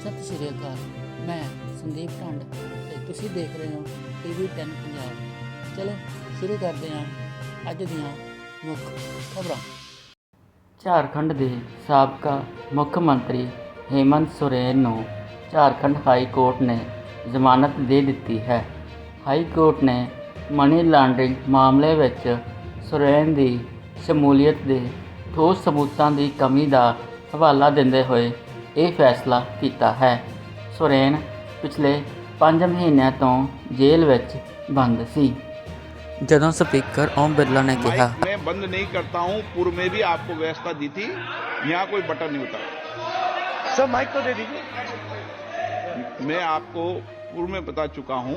ਸਤਿ ਸ਼੍ਰੀ ਅਕਾਲ। ਮੈਂ ਸੰਦੀਪ ਢੰਡ ਤੇ ਤੁਸੀਂ ਦੇਖ ਰਹੇ ਹੋ ਟੀਵੀ 10 ਪੰਜਾਬ। ਚਲੋ, ਸ਼ੁਰੂ ਕਰਦੇ ਹਾਂ ਅੱਜ ਦੀਆਂ ਮੁੱਖ ਖਬਰਾਂ। ਝਾਰਖੰਡ ਦੇ ਸਾਬਕਾ ਮੁੱਖ ਮੰਤਰੀ ਹੇਮੰਤ ਸੋਰੇਨ ਨੂੰ ਝਾਰਖੰਡ ਹਾਈ ਕੋਰਟ ਨੇ ਜ਼ਮਾਨਤ ਦੇ ਦਿੱਤੀ ਹੈ। ਹਾਈ ਕੋਰਟ ਨੇ ਮਨੀ ਲਾਂਡਰਿੰਗ ਮਾਮਲੇ ਵਿੱਚ ਸੁਰੇਨ ਦੀ ਸ਼ਮੂਲੀਅਤ ਦੇ ਠੋਸ ਸਬੂਤਾਂ ਦੀ ਕਮੀ ਦਾ ਹਵਾਲਾ ਦਿੰਦੇ ਹੋਏ ਇਹ ਫੈਸਲਾ ਕੀਤਾ ਹੈ ਸੋਰੇਨ ਪਿਛਲੇ 5 ਮਹੀਨਿਆਂ ਤੋਂ ਜੇਲ੍ਹ ਵਿੱਚ ਬੰਦ ਸੀ ਜਦੋਂ ਸਪੀਕਰ ਓਮ ਬਿਰਲਾ ਨੇ ਕਿਹਾ माइक मैं बंद नहीं करता हूं पूर्व में भी आपको व्यवस्था दी थी यहाँ कोई बटन नहीं होता सर माइक तो दे दीजिए मैं आपको पूर्व में बता चुका हूं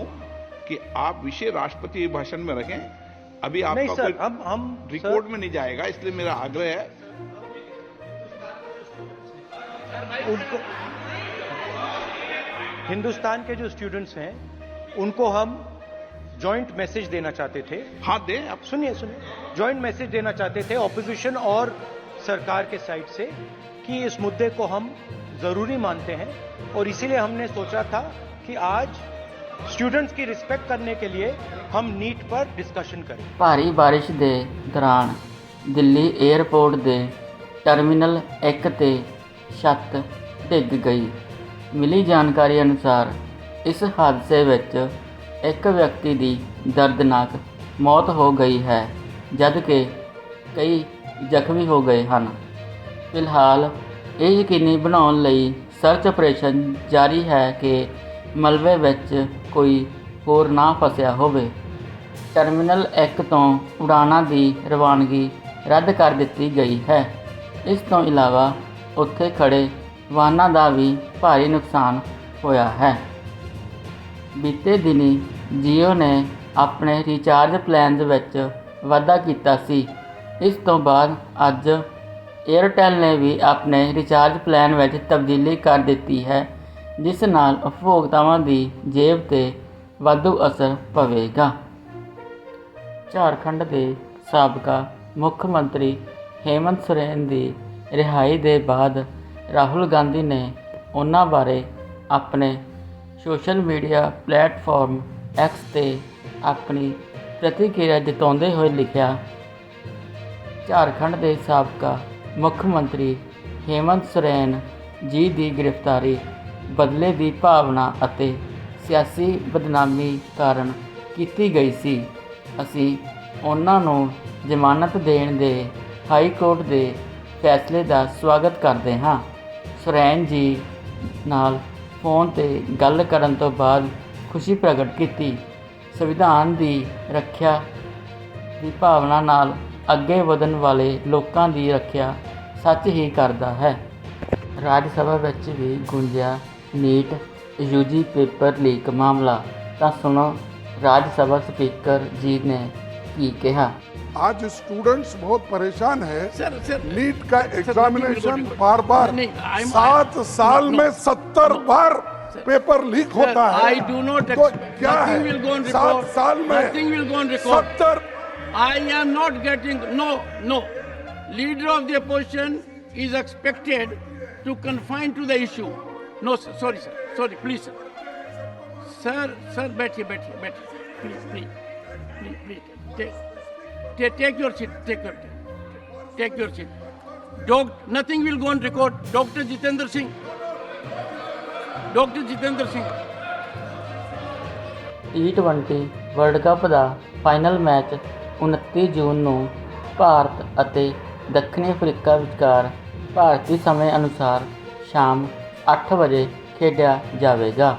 कि आप विषय राष्ट्रपति भाषण में रखें अभी नहीं आपका सर कोई हम हम रिकॉर्ड में नहीं जाएगा इसलिए मेरा आग्रह है उनको हिंदुस्तान के जो स्टूडेंट्स हैं उनको हम जॉइंट मैसेज देना चाहते थे। हाँ दे आप? सुनिए सुनिए। जॉइंट मैसेज देना चाहते थे ऑपोजिशन और सरकार के साइड से कि इस मुद्दे को हम ज़रूरी मानते हैं और इसीलिए हमने सोचा था कि आज स्टूडेंट्स की रिस्पेक्ट करने के लिए हम नीट पर डिस्कशन करें। भारी बारिश के दौरान दिल्ली एयरपोर्ट के टर्मिनल एक ਛੱਤ ਡਿੱਗ ਗਈ। ਮਿਲੀ ਜਾਣਕਾਰੀ ਅਨੁਸਾਰ ਇਸ ਹਾਦਸੇ ਵਿੱਚ ਇੱਕ ਵਿਅਕਤੀ ਦੀ ਦਰਦਨਾਕ ਮੌਤ ਹੋ ਗਈ ਹੈ ਜਦਕਿ ਕਈ ਜ਼ਖਮੀ ਹੋ ਗਏ ਹਨ। ਫਿਲਹਾਲ ਇਹ ਯਕੀਨੀ ਬਣਾਉਣ ਲਈ ਸਰਚ ਆਪਰੇਸ਼ਨ ਜਾਰੀ ਹੈ ਕਿ ਮਲਬੇ ਵਿੱਚ ਕੋਈ ਹੋਰ ਨਾ ਫਸਿਆ ਹੋਵੇ। ਟਰਮੀਨਲ 1 ਤੋਂ ਉਡਾਣਾਂ ਦੀ ਰਵਾਨਗੀ ਰੱਦ ਕਰ ਦਿੱਤੀ ਗਈ ਹੈ। ਇਸ ਤੋਂ ਇਲਾਵਾ ਉੱਥੇ ਖੜੇ ਵਾਹਨਾਂ ਦਾ ਵੀ ਭਾਰੀ ਨੁਕਸਾਨ ਹੋਇਆ ਹੈ। ਬੀਤੇ ਦਿਨੀ ਜੀਓ ਨੇ ਆਪਣੇ ਰੀਚਾਰਜ ਪਲਾਨਸ ਵਿੱਚ ਵਾਧਾ ਕੀਤਾ ਸੀ। ਇਸ ਤੋਂ ਬਾਅਦ ਅੱਜ ਏਅਰਟੈਲ ਨੇ ਵੀ ਆਪਣੇ ਰੀਚਾਰਜ ਪਲਾਨ ਵਿੱਚ ਤਬਦੀਲੀ ਕਰ ਦਿੱਤੀ ਹੈ, ਜਿਸ ਨਾਲ ਉਪਭੋਗਤਾਵਾਂ ਦੀ ਜੇਬ ਤੇ ਵਾਧੂ ਅਸਰ ਪਵੇਗਾ। ਝਾਰਖੰਡ ਦੇ ਸਾਬਕਾ ਮੁੱਖ ਮੰਤਰੀ ਹੇਮੰਤ ਸੋਰੇਨ ਦੀ ਰਿਹਾਈ ਦੇ ਬਾਅਦ ਰਾਹੁਲ ਗਾਂਧੀ ਨੇ ਉਹਨਾਂ ਬਾਰੇ ਆਪਣੇ ਸੋਸ਼ਲ ਮੀਡੀਆ ਪਲੇਟਫਾਰਮ ਐਕਸ ਤੇ ਆਪਣੀ ਪ੍ਰਤੀਕਿਰਿਆ ਜਤਾਉਂਦੇ ਹੋਏ ਲਿਖਿਆ, ਝਾਰਖੰਡ ਦੇ ਸਾਬਕਾ ਮੁੱਖ ਮੰਤਰੀ ਹੇਮੰਤ ਸੋਰੇਨ ਜੀ ਦੀ ਗ੍ਰਿਫਤਾਰੀ, ਬਦਲੇ ਦੀ ਭਾਵਨਾ ਅਤੇ ਸਿਆਸੀ ਬਦਨਾਮੀ ਕਾਰਨ ਕੀਤੀ ਗਈ ਸੀ। ਅਸੀਂ ਉਹਨਾਂ ਨੂੰ ਜ਼ਮਾਨਤ ਦੇਣ ਦੇ ਹਾਈ ਕੋਰਟ ਦੇ ਫੈਸਲੇ ਦਾ ਸਵਾਗਤ ਕਰਦੇ ਹਾਂ। ਸੁਰੈਨ ਜੀ ਨਾਲ ਫੋਨ ਤੇ ਗੱਲ ਕਰਨ ਤੋਂ ਬਾਅਦ ਖੁਸ਼ੀ ਪ੍ਰਗਟ ਕੀਤੀ। ਸੰਵਿਧਾਨ ਦੀ ਰੱਖਿਆ ਦੀ ਭਾਵਨਾ ਨਾਲ ਅੱਗੇ ਵਧਣ ਵਾਲੇ ਲੋਕਾਂ ਦੀ ਰੱਖਿਆ ਸੱਚ ਹੀ ਕਰਦਾ ਹੈ। ਰਾਜ ਸਭਾ ਵਿੱਚ ਵੀ ਗੁੰਜਿਆ ਨੀਟ ਯੂਜੀ ਪੇਪਰ ਲੀਕ ਮਾਮਲਾ। ਤਾਂ ਸੁਣੋ, ਰਾਜ ਸਭਾ ਸਪੀਕਰ ਜੀ ਨੇ की कहा। आज स्टूडेंट्स बहुत परेशान है। सर सर नीट का एग्जामिनेशन बार बार सात साल में सत्तर बार पेपर लीक होता है। आई डू नॉट तो क्या है? सात साल में सत्तर I am not getting no no leader of the opposition is expected to confine to the issue no sir sorry sir sorry please sir sir बैठिए बैठिए बैठिए please please take, take, take your seat take your take your seat Doc, nothing will go on record Dr. Jitendra Singh Dr. Jitendra Singh T20 world cup the final match 29 ਜੂਨ ਨੂੰ ਭਾਰਤ ਅਤੇ ਦੱਖਣੀ Africa ਵਿਚਕਾਰ ਭਾਰਤੀ ਸਮੇਂ ਅਨੁਸਾਰ ਸ਼ਾਮ 8 ਵਜੇ ਖੇਡਿਆ ਜਾਵੇਗਾ